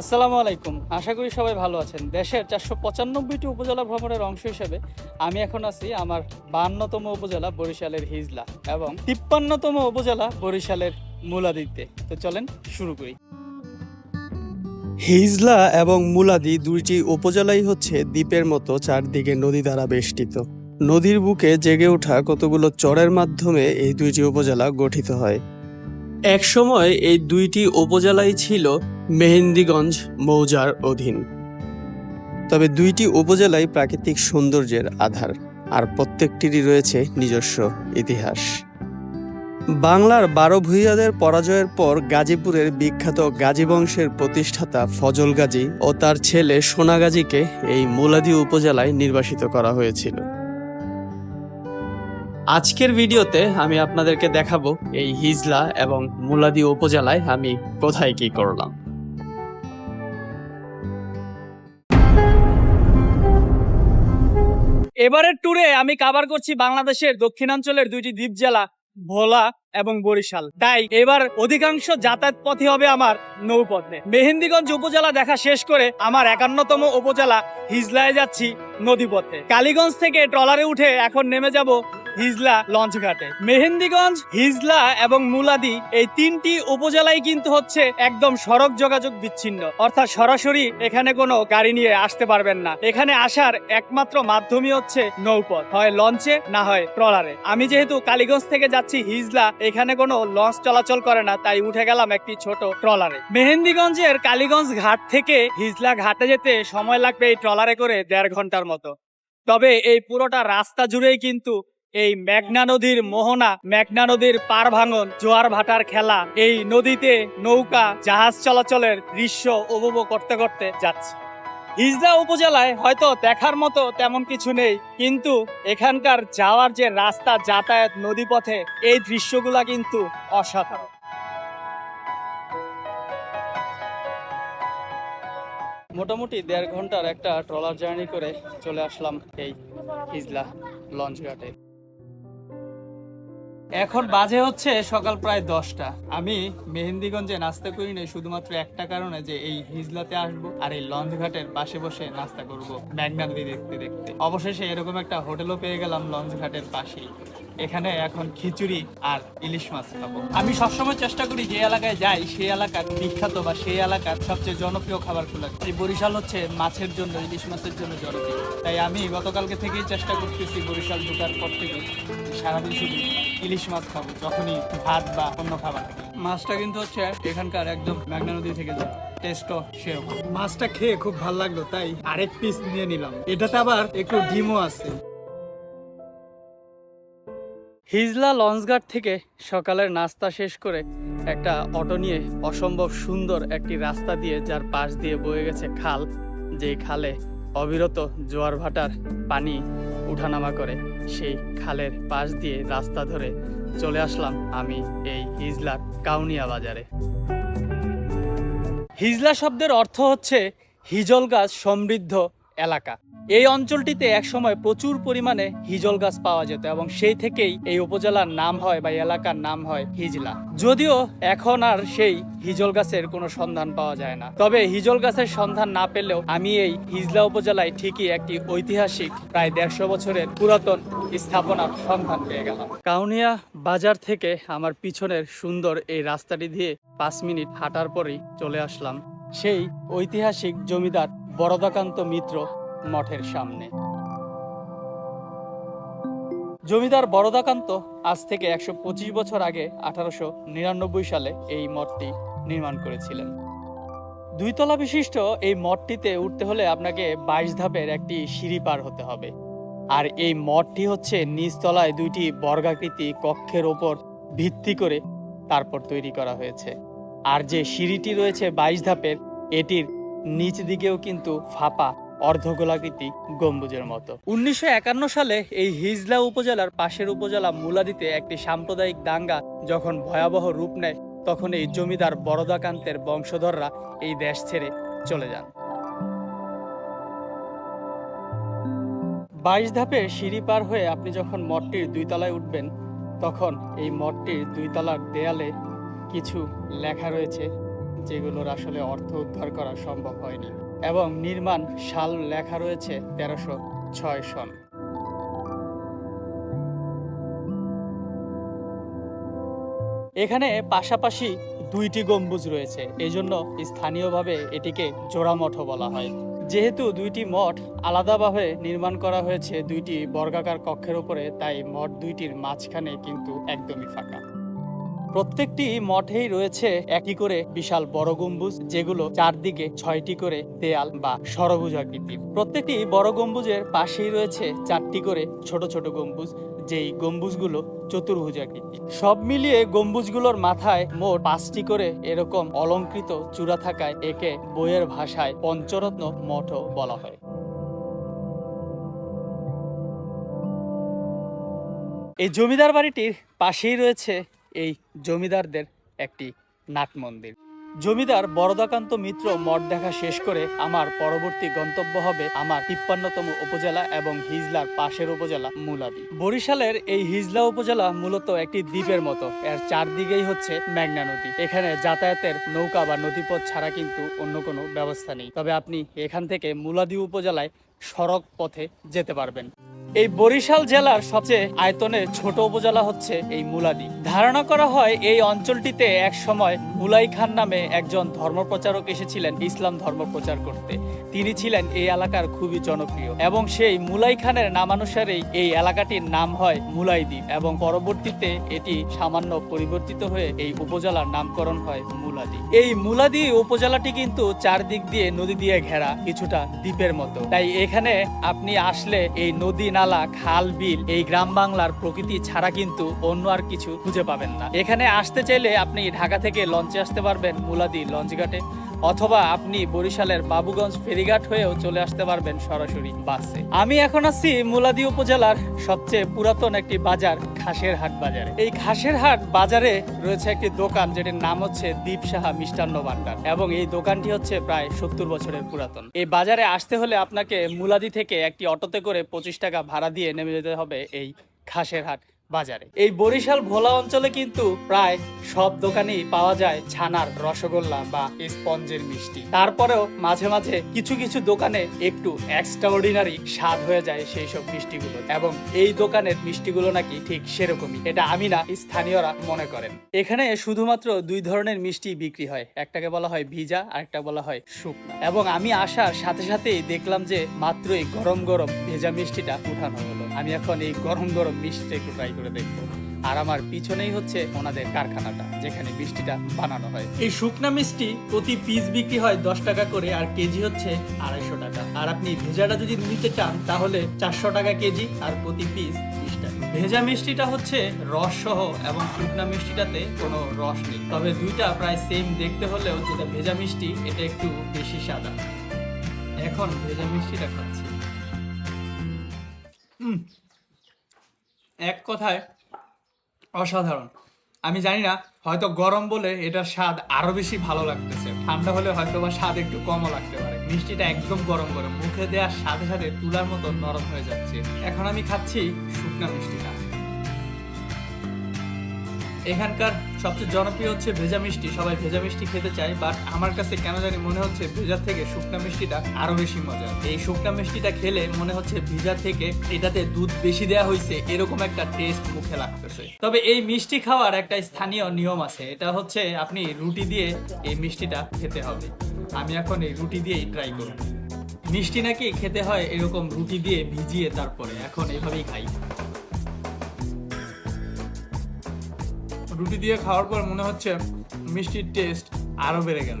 আসসালামু আলাইকুম। আশা করি সবাই ভালো আছেন। দেশের চারশো পঁচানব্বইটি উপজেলা ভ্রমণের অংশ হিসেবে আমি এখন আছি আমার বাহান্নতম উপজেলা বরিশালের হিজলা এবং তিপ্পান্নতম উপজেলা বরিশালের মুলাদিতে। তো চলেন শুরু করি। হিজলা এবং মুলাদি দুইটি উপজেলাই হচ্ছে দ্বীপের মতো, চারদিকে নদী দ্বারা বেষ্টিত। নদীর বুকে জেগে ওঠা কতগুলো চরের মাধ্যমে এই দুইটি উপজেলা গঠিত হয়। একসময় এই দুইটি উপজেলাই ছিল মেহেন্দিগঞ্জ মৌজার অধীন। তবে দুইটি উপজেলাই প্রাকৃতিক সৌন্দর্যের আধার, আর প্রত্যেকটিরই রয়েছে নিজস্ব ইতিহাস। বাংলার বারো ভূঁইয়াদের পরাজয়ের পর গাজীপুরের বিখ্যাত গাজী বংশের প্রতিষ্ঠাতা ফজল গাজী ও তার ছেলে সোনা গাজীকে এই মুলাদি উপজেলায় নির্বাসিত করা হয়েছিল। আজকের ভিডিওতে আমি আপনাদেরকে দেখাবো এই হিজলা এবং মুলাদি উপজেলায় আমি কোথায় কি করলাম। এবারের ট্যুরে আমি কাভার করছি বাংলাদেশের দক্ষিণাঞ্চলের দুইটি দ্বীপ জেলা ভোলা এবং বরিশাল। তাই এবার অধিকাংশ যাতায়াত পথই হবে আমার নৌপথে। মেহেন্দিগঞ্জ উপজেলা দেখা শেষ করে আমার একান্নতম উপজেলা হিজলায় যাচ্ছি নদীপথে। কালীগঞ্জ থেকে ট্রলারে উঠে এখন নেমে যাব হিজলা লঞ্চ ঘাটে। মেহেন্দিগঞ্জ, হিজলা এবং মুলাদি এই তিনটি উপজেলাই কিন্তু হচ্ছে একদম সড়ক যোগাযোগ বিচ্ছিন্ন। অর্থাৎ সরাসরি এখানে কোনো গাড়ি নিয়ে আসতে পারবেন না। এখানে আসার একমাত্র মাধ্যমই হচ্ছে নৌপথ। হয় লঞ্চে, না হয় ট্রলারে। আমি যেহেতু কালীগঞ্জ থেকে যাচ্ছি হিজলা এখানে কোনো লঞ্চ চলাচল করে না, তাই উঠে গেলাম একটি ছোট ট্রলারে। মেহেন্দিগঞ্জের কালীগঞ্জ ঘাট থেকে হিজলা ঘাটে যেতে সময় লাগবে এই ট্রলারে করে দেড় ঘণ্টার মতো। তবে এই পুরোটা রাস্তা জুড়েই কিন্তু এই মেঘনা নদীর মোহনা, মেঘনা নদীর পার ভাঙন, জোয়ার ভাটার খেলা, এই নদীতে নৌকা, জাহাজ চলাচলের দৃশ্য উপভোগ করতে করতে যাচ্ছে। হিজলা উপজেলায় হয়তো দেখার মতো তেমন কিছু নেই, কিন্তু এখানকার যাওয়ার যে রাস্তা যাতায়াত নদীপথে, এই দৃশ্যগুলা কিন্তু অসাধারণ। মোটামুটি দেড় ঘণ্টার একটা ট্রলার জার্নি করে চলে আসলাম এই হিজলা লঞ্চ ঘাটে এখন বাজে হচ্ছে সকাল প্রায় দশটা। আমি মেহেন্দিগঞ্জে নাস্তা করি নাই, শুধুমাত্র একটা কারণে যে এই হিজলাতে আসব আর এই লঞ্চ ঘাটের পাশে বসে নাস্তা করব মেঘনা নদী দেখতে দেখতে। অবশেষে এরকম একটা হোটেলও পেয়ে গেলাম লঞ্চ ঘাটের পাশেই। এখানে এখন খিচুড়ি আর ইলিশ মাছ খাব। আমি সবসময় চেষ্টা করি যে এলাকায় যাই সেই এলাকার বিখ্যাত বা সেই এলাকার সবচেয়ে জনপ্রিয় খাবার খোলা। এই বরিশাল হচ্ছে মাছের জন্য, ইলিশ মাছের জন্য জনপ্রিয়। তাই আমি গতকালকে থেকেই চেষ্টা করতেছি বরিশাল ঢোকার পর থেকে সারাদিন শুধু ইলিশ মাছ খাব, যখনই ভাত বা অন্য খাবার মাছটা কিন্তু হচ্ছে এখানকার একদম মেঘনা নদী থেকে যায় টেস্টও সেরকম। মাছটা খেয়ে খুব ভালো লাগল, তাই আরেক পিস নিয়ে নিলাম। এটাতে আবার একটু ডিমও আছে। হিজলা লঞ্চঘাট থেকে সকালের নাস্তা শেষ করে একটা অটো নিয়ে অসম্ভব সুন্দর একটি রাস্তা দিয়ে, যার পাশ দিয়ে বয়ে গেছে খাল। যেই খালে অবিরত জোয়ার ভাটার পানি উঠানামা করে। সেই খালের পাশ দিয়ে রাস্তা ধরে চলে আসলাম আমি এই হিজলার কাউনিয়া বাজারে। হিজলা শব্দের অর্থ হচ্ছে হিজল গাছ সমৃদ্ধ এলাকা। এই অঞ্চলটিতে একসময় প্রচুর পরিমাণে হিজল গাছ পাওয়া যেত এবং সেই থেকেই এই উপজেলার নাম হয় বা এলাকার নাম হয় হিজলা। যদিও এখন আর সেই হিজল গাছের কোনো সন্ধান পাওয়া যায় না। তবে হিজল গাছের সন্ধান না পেলেও আমি এই হিজলা উপজেলায় ঠিকই একটি ঐতিহাসিক প্রায় দেড়শো বছরের পুরাতন স্থাপনার সন্ধান পেয়ে গেলাম। কাউনিয়া বাজার থেকে আমার পিছনের সুন্দর এই রাস্তাটি দিয়ে পাঁচ মিনিট হাঁটার পরেই চলে আসলাম। সেই ঐতিহাসিক জমিদার বরদাকান্ত মিত্র মঠের সামনে। জমিদার বরদাকান্ত আজ থেকে একশো পঁচিশ বছর আগে আঠারোশো নিরানব্বই সালে এই মঠটি নির্মাণ করেছিলেন। দুইতলা বিশিষ্ট এই মঠটিতে উঠতে হলে আপনাকে বাইশ ধাপের একটি সিঁড়ি পার হতে হবে। আর এই মঠটি হচ্ছে নিচতলায় দুইটি বর্গাকৃতি কক্ষের ওপর ভিত্তি করে তারপর তৈরি করা হয়েছে। আর যে সিঁড়িটি রয়েছে বাইশ ধাপের, এটির নিচ দিকেও কিন্তু ফাঁপা অর্ধগোলাকৃতি গম্বুজের মতো। উনিশশো একান্ন সালে এই হিজলা উপজেলার পাশের উপজেলা মুলাদিতে একটি সাম্প্রদায়িক দাঙ্গা যখন ভয়াবহ রূপ নেয়, তখন এই জমিদার বরদাকান্তের বংশধররা এই দেশ ছেড়ে চলে যান। বাইশ ধাপে সিঁড়ি পার হয়ে আপনি যখন মঠটির দুই তলায় উঠবেন, তখন এই মঠটির দুই তলার দেয়ালে কিছু লেখা রয়েছে, যেগুলোর আসলে অর্থ উদ্ধার করা সম্ভব হয়নি। এবং নির্মাণ সাল লেখা রয়েছে তেরোশো ছয় সন। এখানে পাশাপাশি দুইটি গম্বুজ রয়েছে এই জন্য স্থানীয়ভাবে এটিকে জোড়া মঠও বলা হয়। যেহেতু দুইটি মঠ আলাদাভাবে নির্মাণ করা হয়েছে, দুইটি বর্গাকার কক্ষের উপরে, তাই মঠ দুইটির মাঝখানে কিন্তু একদমই ফাঁকা। প্রত্যেকটি মঠেই রয়েছে একটি করে বিশাল বড় গম্বুজ, যেগুলো চারদিকে ছয়টি করে দেয়াল বা সরভুজ আকৃতির প্রত্যেকটি বড় গম্বুজের পাশেই রয়েছে চারটি করে ছোট ছোট গম্বুজ, যেই গম্বুজগুলো চতুর্ভুজ আকৃতি সব মিলিয়ে গম্বুজগুলোর মাথায় মোট পাঁচটি করে এরকম অলঙ্কৃত চূড়া থাকায় একে বইয়ের ভাষায় পঞ্চরত্ন মঠও বলা হয়। এই জমিদার বাড়িটির পাশেই রয়েছে এই জমিদারদের একটি নাট মন্দির জমিদার বরদাকান্ত মিত্র মঠ দেখা শেষ করে আমার পরবর্তী গন্তব্য হবে আমার তিপ্পান্নতম উপজেলা এবং হিজলার পাশের উপজেলা মুলাদি বরিশালের এই হিজলা উপজেলা মূলত একটি দ্বীপের মতো। এর চারদিকেই হচ্ছে মেঘনা নদী। এখানে যাতায়াতের নৌকা বা নদীপথ ছাড়া কিন্তু অন্য কোনো ব্যবস্থা নেই। তবে আপনি এখান থেকে মুলাদি উপজেলায় সড়ক পথে যেতে পারবেন। এই বরিশাল জেলার সবচেয়ে আয়তনের ছোট উপজেলা হচ্ছে এই মুলাদি ধারণা করা হয় এই অঞ্চলটিতে এক সময় মুলাই খান নামে একজন ধর্মপ্রচারক এসেছিলেন ইসলাম ধর্ম প্রচার করতে। তিনি ছিলেন এই এলাকার খুবই জনপ্রিয় এবং সেই মুলাই খানের নামানুসারেই এই এলাকাটির নাম হয় মুলাইদ্বীপ এবং পরবর্তীতে এটি সামান্য পরিবর্তিত হয়ে এই উপজেলার নামকরণ হয় মুলাদি এই মুলাদি উপজেলাটি কিন্তু চারদিক দিয়ে নদী দিয়ে ঘেরা, কিছুটা দ্বীপের মতো। তাই এখানে আপনি আসলে এই নদী, নালা, খাল, বিল, এই গ্রাম বাংলার প্রকৃতি ছাড়া কিন্তু অন্য আর কিছু খুঁজে পাবেন না। এখানে আসতে চাইলে আপনি ঢাকা থেকে লঞ্চে আসতে পারবেন মুলাদি লঞ্চ ঘাটে অথবা আপনি বরিশালের বাবুগঞ্জ ফেরিঘাট হয়েও চলে আসতে পারবেন সরাসরি বাসে। আমি এখন আছি মুলাদি উপজেলার সবচেয়ে পুরাতন একটি বাজার খাসের হাট বাজারে। এই খাসের হাট বাজারে রয়েছে একটি দোকান, যেটির নাম হচ্ছে দীপ সাহা মিষ্টান্ন ভান্ডার, এবং এই দোকানটি হচ্ছে প্রায় সত্তর বছরের পুরাতন। এই বাজারে আসতে হলে আপনাকে মুলাদি থেকে একটি অটোতে করে পঁচিশ টাকা ভাড়া দিয়ে নেমে যেতে হবে এই খাসের হাট বাজারে। এই বরিশাল ভোলা অঞ্চলে কিন্তু প্রায় সব দোকানেই পাওয়া যায় ছানার রসগোল্লা বা স্পঞ্জের মিষ্টি। তারপরেও মাঝে মাঝে কিছু কিছু দোকানে একটু এক্সট্রাঅর্ডিনারি স্বাদ হয়ে যায় সেই সব মিষ্টিগুলো এবং এই দোকানের মিষ্টিগুলো নাকি ঠিক সেরকমই। এটা আমি না, স্থানীয়রা মনে করেন। এখানে শুধুমাত্র দুই ধরনের মিষ্টি বিক্রি হয়। একটাকে বলা হয় ভিজা আর একটা বলা হয় শুকনা। এবং আমি আসার সাথে সাথেই দেখলাম যে মাত্রই গরম গরম ভেজা মিষ্টিটা উঠানো হলো। আমি এখন এই গরম গরম মিষ্টিটা একটু ট্রাই করে দেখব। আর আমার পিছনেই হচ্ছে ওনাদের কারখানাটা, যেখানে মিষ্টিটা বানানো হয়। এই শুকনা মিষ্টি প্রতি পিস বিক্রি হয় দশ টাকা করে, আর কেজি হচ্ছে আড়াইশো টাকা। আর আপনি ভেজাটা যদি নিতে চান, তাহলে চারশো টাকা কেজি আর প্রতি পিস ভেজা মিষ্টিটা হচ্ছে রস সহ, এবং শুকনা মিষ্টিটাতে কোনো রস নেই। তবে দুইটা প্রায় সেম দেখতে হলেও যেটা ভেজা মিষ্টি, এটা একটু বেশি সাদা। এখন ভেজা মিষ্টিটা খাচ্ছি। এক কথায় অসাধারণ। আমি জানি না, হয়তো গরম বলে এটার স্বাদ আরও বেশি ভালো লাগতেছে। ঠান্ডা হলে হয়তো বা স্বাদ একটু কমও লাগতে পারে। মিষ্টিটা একদম গরম গরম, মুখে দেওয়ার সাথে সাথে তুলার মতো নরম হয়ে যাচ্ছে। এখন আমি খাচ্ছি শুকনা মিষ্টিটা। এখানকার সবচেয়ে জনপ্রিয় হচ্ছে ভেজা মিষ্টি। সবাই ভেজা মিষ্টি খেতে চায় বাট আমার কাছে কেন জানি মনে হচ্ছে ভেজা থেকে শুকনা মিষ্টিটা আরও বেশি মজা এই শুকনা মিষ্টিটা খেলে মনে হচ্ছে ভিজা থেকে এটাতে দুধ বেশি দেওয়া হয়েছে এরকম একটা টেস্ট মুখে লাগতেছে। তবে এই মিষ্টি খাওয়ার একটা স্থানীয় নিয়ম আছে, এটা হচ্ছে আপনি রুটি দিয়ে এই মিষ্টিটা খেতে হবে। আমি এখন এই রুটি দিয়েই ট্রাই করব। মিষ্টি নাকি খেতে হয় এরকম রুটি দিয়ে ভিজিয়ে তারপরে, এখন এভাবেই খাই। রুটি দিয়ে খাওয়ার পর মনে হচ্ছে মিষ্টির টেস্ট আরও বেড়ে গেল।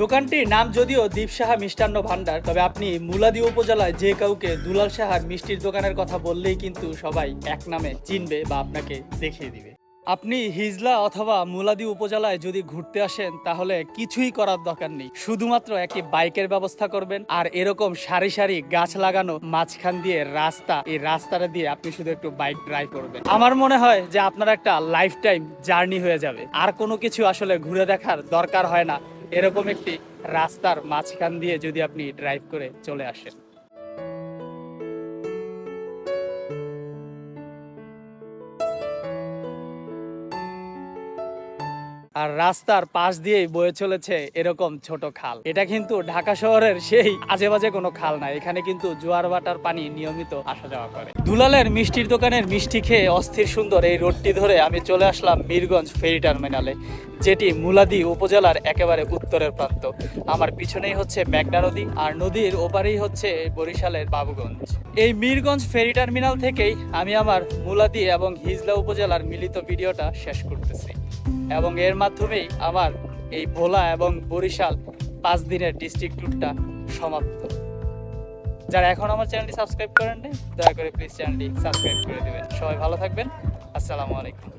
দোকানটির নাম যদিও দীপ সাহা মিষ্টান্ন ভান্ডার তবে আপনি মুলাদি উপজেলায় যে কাউকে দুলাল সাহার মিষ্টির দোকানের কথা বললেই কিন্তু সবাই এক নামে চিনবে বা আপনাকে দেখিয়ে দিবে। আপনি হিজলা অথবা মুলাদি উপজেলায় যদি ঘুরতে আসেন, তাহলে কিছুই করার দরকার নেই। শুধুমাত্র একটি বাইকের ব্যবস্থা করবেন আর এরকম সারি সারি গাছ লাগানো মাঝখান দিয়ে রাস্তা, এই রাস্তাটা দিয়ে আপনি শুধু একটু বাইক ড্রাইভ করবেন। আমার মনে হয় যে আপনার একটা লাইফ টাইম জার্নি হয়ে যাবে। আর কোনো কিছু আসলে ঘুরে দেখার দরকার হয় না। এরকম একটি রাস্তার মাঝখান দিয়ে যদি আপনি ড্রাইভ করে চলে আসেন। আর রাস্তার পাশ দিয়েই বয়ে চলেছে এরকম ছোট খাল। এটা কিন্তু ঢাকা শহরের সেই আজে বাজে কোনো খাল না। এখানে কিন্তু জোয়ার বাটার পানি নিয়মিত আসা যাওয়া করে। দুলালের মিষ্টির দোকানের মিষ্টি খেয়ে অস্থির সুন্দর এই রোডটি ধরে আমি চলে আসলাম বীরগঞ্জ ফেরি টার্মিনালে, যেটি মুলাদি উপজেলার একেবারে উত্তরের প্রান্ত। আমার পিছনেই হচ্ছে মেঘনা নদী আর নদীর ওপারেই হচ্ছে বরিশালের বাবুগঞ্জ। এই মীরগঞ্জ ফেরি টার্মিনাল থেকেই আমি আমার মুলাদি এবং হিজলা উপজেলার মিলিত ভিডিওটা শেষ করতেছি। এবং এর মাধ্যমেই আমার এই ভোলা এবং বরিশাল পাঁচ দিনের ডিস্ট্রিক্ট ট্যুরটা সমাপ্ত। যারা এখন আমার চ্যানেলটি সাবস্ক্রাইব করেন দয়া করে প্লিজ চ্যানেলটি সাবস্ক্রাইব করে দেবেন। সবাই ভালো থাকবেন। আসসালামু আলাইকুম।